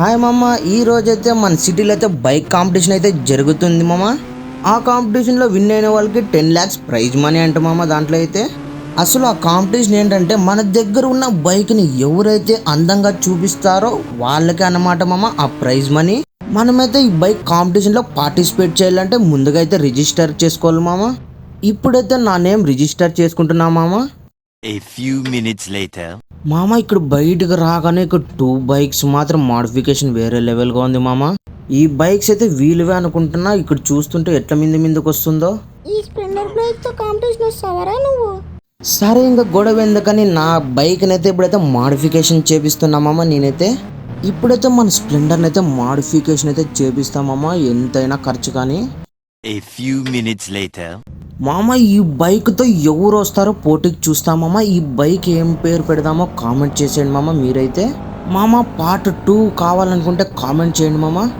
Hi మామ ఈ రోజైతే మన సిటీలో అయితే బైక్ కాంపిటీషన్ అయితే జరుగుతుంది మామ. ఆ కాంపిటీషన్లో విన్ అయిన వాళ్ళకి టెన్ ల్యాక్స్ ప్రైజ్ మనీ అంట మామ దాంట్లో అయితే. అసలు ఆ కాంపిటీషన్ ఏంటంటే మన దగ్గర ఉన్న బైక్ని ఎవరైతే అందంగా చూపిస్తారో వాళ్ళకే అన్నమాట మామ ఆ ప్రైజ్ మనీ మనమైతే ఈ బైక్ కాంపిటీషన్లో పార్టిసిపేట్ చేయాలంటే ముందుగా అయితే రిజిస్టర్ చేసుకోవాలి మామ. ఇప్పుడైతే నా నేమ్ రిజిస్టర్ చేసుకుంటున్నా మామ. A few minutes later. మామ ఇక్కడ బయటకు రాగానే ఇక్కడ టూ బైక్స్ మాత్రం మోడిఫికేషన్ వేరే లెవెల్గా ఉంది మామ. ఈ బైక్స్ అయితే వీలువే అనుకుంటున్నా ఇక్కడ చూస్తుంటే ఎట్ల మింది మిందుకు వస్తుందో ఈ స్ప్లెండర్ బైక్తో కాంపిటీషన్ వస్తావరా నువ్వు? సరే ఇంకా గొడవ ఎందుకని నా బైక్ని అయితే ఇప్పుడైతే మాడిఫికేషన్ చేపిస్తున్నామమ్మ నేనైతే. ఇప్పుడైతే మన స్ప్లెండర్ని అయితే మాడిఫికేషన్ అయితే చేపిస్తామమ్మా ఎంతైనా ఖర్చు కానీ. A few minutes later. మామ ఈ బైక్తో ఎవరు వస్తారో పోటీకి చూస్తామమ్మా ఈ బైక్ ఏం పేరు పెడదామో కామెంట్ చేసేయండి మామ మీరైతే. మామ పార్ట్ టూ కావాలనుకుంటే కామెంట్ చేయండి మామ.